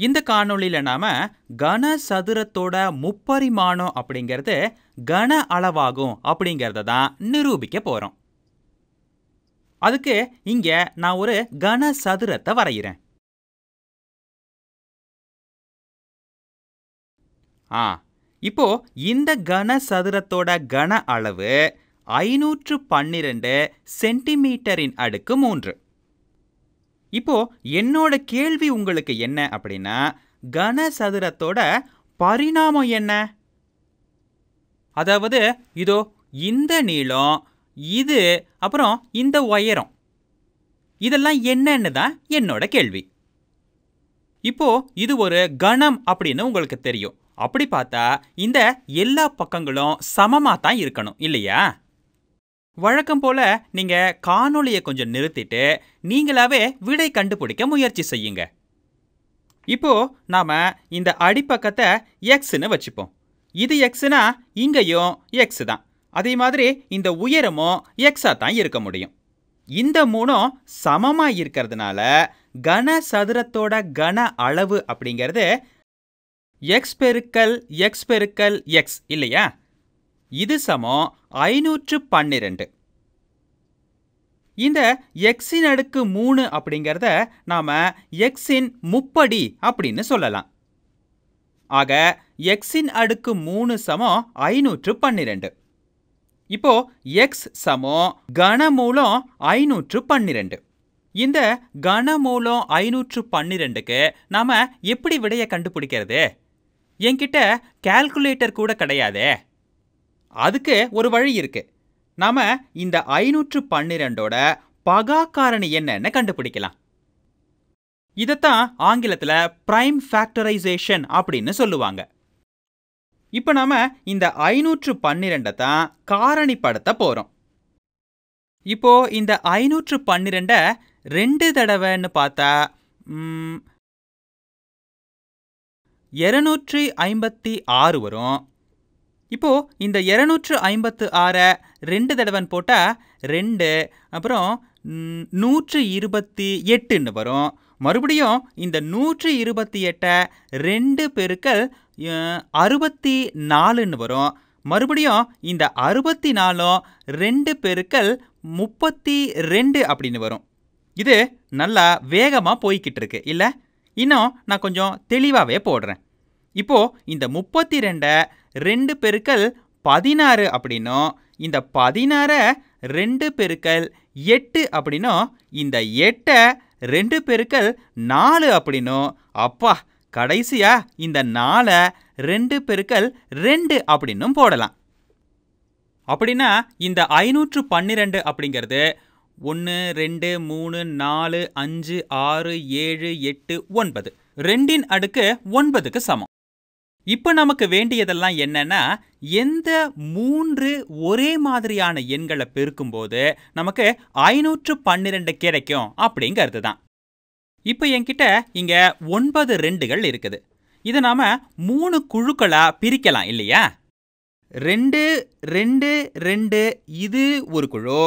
இந்த காணொளியில நாம கனசதுரத்தோட முப்பரிமாணம் அப்படிங்கிறது கன அளவாகும் அப்படிங்கிறத தான் நிரூபிக்க போகிறோம் அதுக்கு இங்க நான் ஒரு கன சதுரத்தை வரைகிறேன் ஆ இப்போ இந்த கன சதுரத்தோட கன அளவு ஐநூற்று பன்னிரெண்டு சென்டிமீட்டரின் அடுக்கு மூன்று. இப்போ என்னோட கேள்வி உங்களுக்கு என்ன அப்படின்னா கனசதுரத்தோட பரிணாமம் என்ன? அதாவது இதோ இந்த நீளம் இது அப்புறம் இந்த உயரம். இதெல்லாம் என்னன்னு தான் என்னோட கேள்வி. இப்போ இது ஒரு கணம் அப்படின்னு உங்களுக்கு தெரியும். அப்படி பார்த்தா இந்த எல்லா பக்கங்களும் சமமாக தான் இருக்கணும் இல்லையா? வழக்கம் போல நீங்க காணொளியை கொஞ்சம் நிறுத்திட்டு நீங்களாவே விடை கண்டுபிடிக்க முயற்சி செய்யுங்க. இப்போ நாம இந்த அடிப்பக்கத்தை எக்ஸ்னு வச்சுப்போம். இது எக்ஸ்னா இங்கேயும் எக்ஸ் தான். அதே மாதிரி இந்த உயரமும் எக்ஸா தான் இருக்க முடியும். இந்த மூணும் சமமாக இருக்கிறதுனால கன சதுரத்தோட கன அளவு அப்படிங்கிறது எக்ஸ் பெருக்கல் எக்ஸ் பெருக்கல் எக்ஸ் இல்லையா? இது சமம் ஐநூற்று பன்னிரெண்டு. இந்த எக்ஸின் அடுக்கு மூணு அப்படிங்கிறத நாம எக்ஸின் முப்படி அப்படின்னு சொல்லலாம். ஆக எக்ஸின் அடுக்கு மூணு சமம் ஐநூற்று பன்னிரெண்டு. இப்போ எக்ஸ் சமம் கனமூலம் ஐநூற்று பன்னிரெண்டு. இந்த கனமூலம் ஐநூற்று பன்னிரெண்டுக்கு நாம் எப்படி விடையை கண்டுபிடிக்கிறது? என்கிட்ட கால்குலேட்டர் கூட கிடையாதே. அதுக்கு ஒரு வழி இருக்கு. நாம இந்த ஐநூற்று பன்னிரெண்டோட பகாக்காரணி என்னன்னு கண்டுபிடிக்கலாம். இதைத்தான் ஆங்கிலத்தில் பிரைம் ஃபேக்டரைசேஷன் அப்படின்னு சொல்லுவாங்க. இப்போ நாம இந்த ஐநூற்று பன்னிரெண்டை தான் காரணிப்படுத்த போகிறோம் இப்போ இந்த ஐநூற்று பன்னிரெண்டை ரெண்டு தடவைன்னு பார்த்தா இருநூற்றி ஐம்பத்தி ஆறு வரும். இப்போ இந்த இருநூற்று ஐம்பத்து ஆறை ரெண்டு தடவைன்னு போட்டால் ரெண்டு அப்புறம் நூற்று இருபத்தி எட்டுன்னு வரும். மறுபடியும் இந்த நூற்று இருபத்தி எட்டை ரெண்டு பெருக்கள் அறுபத்தி நாலுன்னு வரும். மறுபடியும் இந்த அறுபத்தி நாலும் ரெண்டு பெருக்கள் முப்பத்தி ரெண்டு அப்படின்னு வரும். இது நல்லா வேகமாக போய்கிட்டு இருக்கு இல்லை? இன்னும் நான் கொஞ்சம் தெளிவாகவே போடுறேன். இப்போது இந்த முப்பத்தி ரெண்டை ரெண்டு பெருக்கல் பதினாறு அப்படின்னும் இந்த பதினாறை ரெண்டு பெருக்கல் எட்டு அப்படின்னும் இந்த எட்டை ரெண்டு பெருக்கல் நாலு அப்படின்னும் அப்பா கடைசியா இந்த நாலை ரெண்டு பெருக்கல் ரெண்டு அப்படின்னும் போடலாம். அப்படின்னா இந்த ஐநூற்று பன்னிரெண்டு அப்படிங்கிறது ஒன்று ரெண்டு மூணு நாலு அஞ்சு ஆறு ஏழு எட்டு ஒன்பது. ரெண்டின் அடுக்கு ஒன்பதுக்கு சமம். இப்போ நமக்கு வேண்டியதெல்லாம் என்னன்னா எந்த மூன்று ஒரே மாதிரியான எண்களை பெருக்கும்போது நமக்கு ஐநூற்று பன்னிரெண்டு கிடைக்கும் அப்படிங்கிறது தான். இப்போ என்கிட்ட இங்கே ஒன்பது ரெண்டுகள் இருக்குது. இதை நாம் மூணு குழுக்களாக பிரிக்கலாம் இல்லையா? ரெண்டு ரெண்டு ரெண்டு இது ஒரு குழு.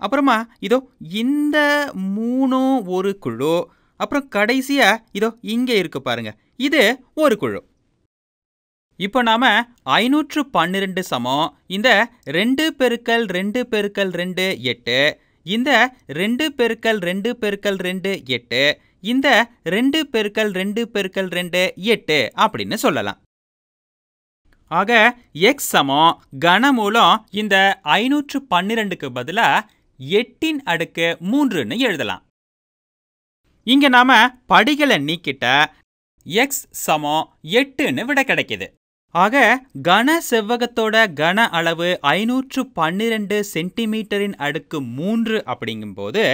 அப்புறமா இதோ இந்த மூணும் ஒரு குழு. அப்புறம் கடைசியாக இதோ இங்கே இருக்கு பாருங்க. இது ஒரு குழு. இப்போ நாம ஐநூற்று பன்னிரெண்டு சமம். இந்த ரெண்டு பெருக்கல் ரெண்டு பெருக்கல் ரெண்டு எட்டு. இந்த ரெண்டு பெருக்கல் ரெண்டு பெருக்கல் ரெண்டு எட்டு. இந்த ரெண்டு பெருக்கல் ரெண்டு பெருக்கல் ரெண்டு எட்டு அப்படின்னு சொல்லலாம். ஆக எக்ஸ் சமம். கனமூலம் இந்த ஐநூற்று பன்னிரெண்டுக்கு பதிலாக எட்டின் அடுக்கு மூன்றுன்னு எழுதலாம். இங்க நாம படிகளை நீக்கிட்ட. எக்ஸ் சமம் எட்டுன்னு விட கிடைக்குது. ஆக கன செவ்வகத்தோட கன அளவு ஐநூற்று பன்னிரெண்டு சென்டிமீட்டரின் அடுக்கு மூன்று அப்படிங்கும்போது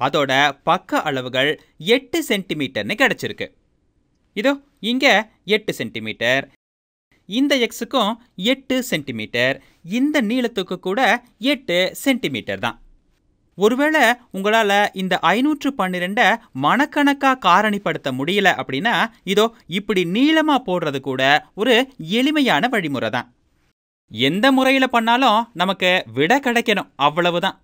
அதோட பக்க அளவுகள் எட்டு சென்டிமீட்டர்னு கிடச்சிருக்கு. இதோ இங்கே எட்டு சென்டிமீட்டர் இந்த எக்ஸுக்கும் எட்டு சென்டிமீட்டர் இந்த நீளத்துக்கு கூட எட்டு சென்டிமீட்டர் தான். ஒருவேளை உங்களால் இந்த ஐநூற்று பன்னிரெண்டை மனக்கணக்காக காரணிப்படுத்த முடியல அப்படின்னா இதோ இப்படி நீளமாக போடுறது கூட ஒரு எளிமையான வழிமுறை தான் எந்த முறையில் பண்ணாலும் நமக்கு விட கிடைக்கணும். அவ்வளவுதான்.